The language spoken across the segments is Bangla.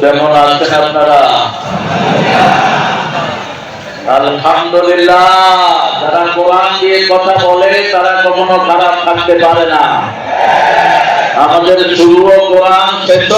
কেমন আছেন আপনারা? আলহামদুলিল্লাহ, যারা কোরআন দিয়ে কথা বলে, তারা কখনো খারাপ থাকতে পারে না। আমাদের শুরুও কোরআন শেষ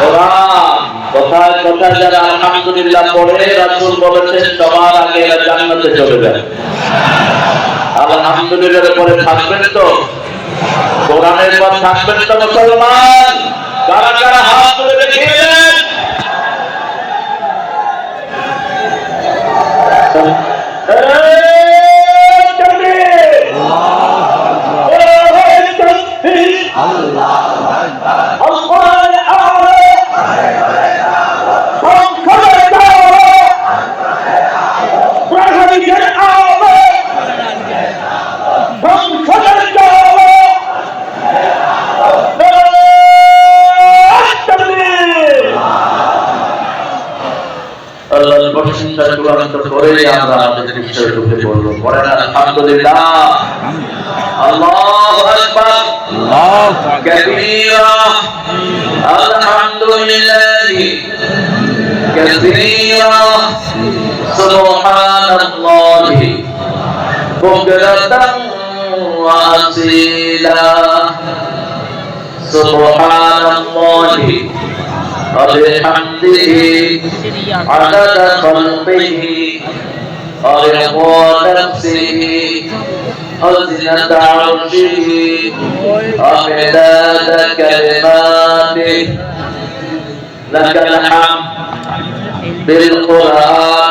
কোরআন। কথায় কথায় যারা আলহামদুলিল্লাহ পড়ে, রাসূল বলেছেন, সবার আগে জান্নাতে চলে যায় আলহামদুলিল্লাহ পরে থাকবেন তো? কোরআনের পর থাকবেন তো মুসলমান? কারা কারা হাত তুলে দেখিয়েছেন আল্লাহর প্রশংসা চূড়ান্ত আলহামদুলিল্লাহ। الله وبحمده عدد خلقه ورضا نفسه وزنة عرشه ومداد كلماته لك الحمد بالقرآن